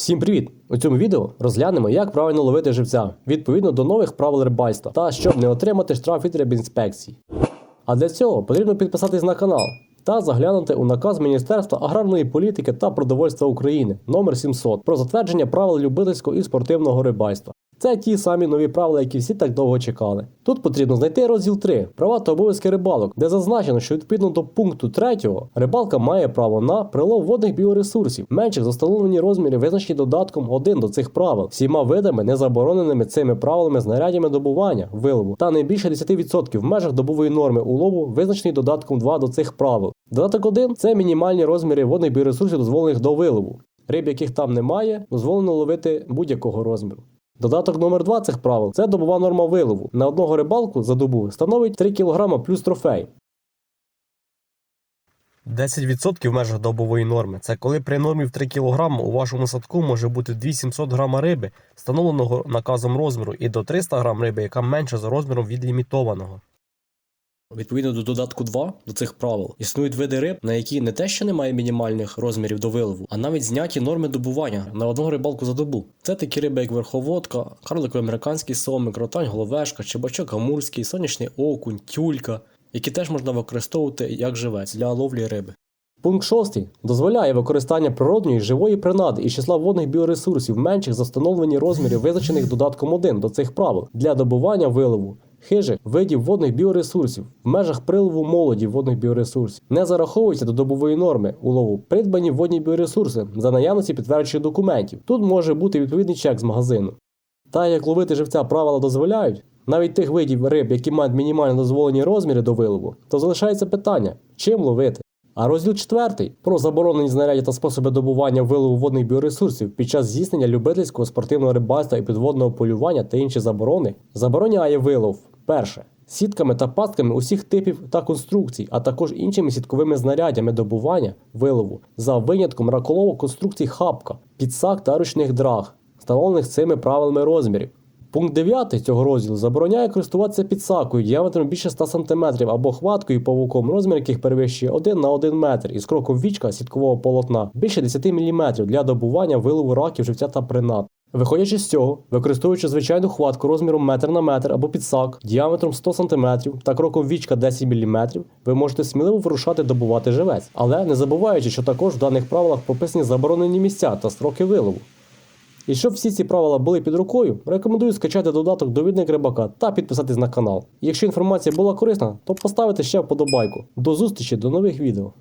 Всім привіт! У цьому відео розглянемо, як правильно ловити живця відповідно до нових правил рибальства та щоб не отримати штраф від рибінспекції. А для цього потрібно підписатись на канал та заглянути у наказ Міністерства аграрної політики та продовольства України номер 700 про затвердження правил любительського і спортивного рибальства. Це ті самі нові правила, які всі так довго чекали. Тут потрібно знайти розділ 3 права та обов'язки рибалок, де зазначено, що відповідно до пункту 3 рибалка має право на прилов водних біоресурсів, менших за встановлені розміри, визначені додатком 1 до цих правил, всіма видами, не забороненими цими правилами знарядями добування, вилову, та не більше 10% в межах добової норми улову, визначений додатком 2 до цих правил. Додаток 1 це мінімальні розміри водних біоресурсів, дозволених до вилову. Риб, яких там немає, дозволено ловити будь-якого розміру. Додаток номер 2 цих правил це добова норма вилову. На одного рибалку за добу становить 3 кг плюс трофей. 10% в межах добової норми. Це коли при нормі в 3 кг у вашому садку може бути 2700 г риби, встановленого наказом розміру, і до 300 г риби, яка менша за розміром від лімітованого. Відповідно до додатку 2 до цих правил існують види риб, на які не те, що немає мінімальних розмірів до вилову, а навіть зняті норми добування на одну рибалку за добу. Це такі риби, як верховодка, карликовий американський сомик, ротань, головешка, чебачок амурський, сонячний окунь, тюлька, які теж можна використовувати як живець для ловлі риби. Пункт 6 дозволяє використання природньої живої принади із числа водних біоресурсів менших за встановлені розміри, визначених додатком 1 до цих правил для добування вилову хижих видів водних біоресурсів в межах прилову молоді водних біоресурсів не зараховуються до добової норми улову придбані водні біоресурси за наявності підтверджуючих документів. Тут може бути відповідний чек з магазину. Та як ловити живця правила дозволяють, навіть тих видів риб, які мають мінімально дозволені розміри до вилову, то залишається питання, чим ловити. А розділ 4 про заборонені знаряддя та способи добування вилову водних біоресурсів під час здійснення любительського спортивного рибальства і підводного полювання та інші заборони забороняє вилов перше. Сітками та пастками усіх типів та конструкцій, а також іншими сітковими знарядями добування вилову, за винятком раколовок конструкцій хапка, підсак та ручних драг, встановлених цими правилами розмірів. Пункт 9 цього розділу забороняє користуватися підсакою діаметром більше 100 см або хваткою павуком, розмір яких перевищує 1 на 1 метр із кроком вічка сіткового полотна більше 10 мм для добування вилову раків, живця та принад. Виходячи з цього, використовуючи звичайну хватку розміром метр на метр або підсак діаметром 100 см та кроком вічка 10 мм, ви можете сміливо вирушати добувати живець, але не забуваючи, що також в даних правилах прописані заборонені місця та строки вилову. І щоб всі ці правила були під рукою, рекомендую скачати додаток Довідник рибака та підписатись на канал. Якщо інформація була корисна, то поставити ще вподобайку. До зустрічі до нових відео.